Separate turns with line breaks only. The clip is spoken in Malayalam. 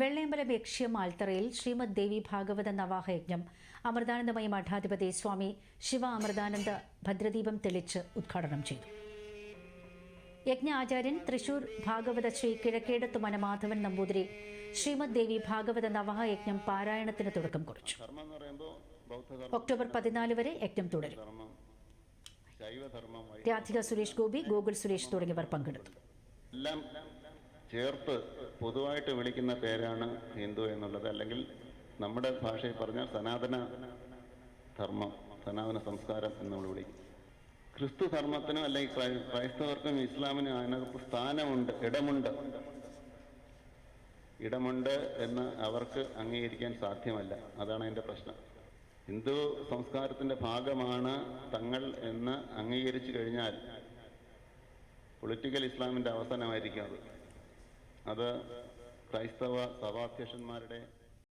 വെള്ളയമ്പലം യക്ഷ്യം ആൽത്തറയിൽ ശ്രീമദ് ദേവി ഭാഗവത നവാഹയജ്ഞം. അമൃതാനന്ദമയ മഠാധിപതി സ്വാമി ശിവ അമൃതാനന്ദ ഭദ്രദീപം തെളിച്ച് ഉദ്ഘാടനം ചെയ്തു. യജ്ഞ ആചാര്യൻ തൃശൂർ ഭാഗവത ശ്രീ കിഴക്കേടത്തു മനമാധവൻ നമ്പൂതിരി ശ്രീമദ് ദേവി ഭാഗവത നവാഹയജ്ഞം പാരായണത്തിന് തുടക്കം കുറിച്ചു. ഒക്ടോബർ പതിനാല് വരെ യജ്ഞം തുടരും. രാധിക സുരേഷ് ഗോപി ഗോകുൽ സുരേഷ് തുടങ്ങിയവർ പങ്കെടുത്തു.
ചേർത്ത് പൊതുവായിട്ട് വിളിക്കുന്ന പേരാണ് ഹിന്ദു എന്നുള്ളത്. അല്ലെങ്കിൽ നമ്മുടെ ഭാഷയിൽ പറഞ്ഞാൽ സനാതന ധർമ്മം സനാതന സംസ്കാരം എന്ന് നമ്മൾ വിളിക്കും. ക്രിസ്തു ധർമ്മത്തിനും അല്ലെങ്കിൽ ക്രൈ- ക്രൈസ്തവർക്കും ഇസ്ലാമിനും അതിനകത്ത് സ്ഥാനമുണ്ട് ഇടമുണ്ട്. ഇടമുണ്ട് എന്ന് അവർക്ക് അംഗീകരിക്കാൻ സാധ്യമല്ല. അതാണ് അതിന്റെ പ്രശ്നം. ഹിന്ദു സംസ്കാരത്തിന്റെ ഭാഗമാണ് തങ്ങൾ എന്ന് അംഗീകരിച്ചു കഴിഞ്ഞാൽ പൊളിറ്റിക്കൽ ഇസ്ലാമിന്റെ അവസാനമായിരിക്കും അത്. അത് ക്രൈസ്തവ സഭാധ്യക്ഷന്മാരുടെ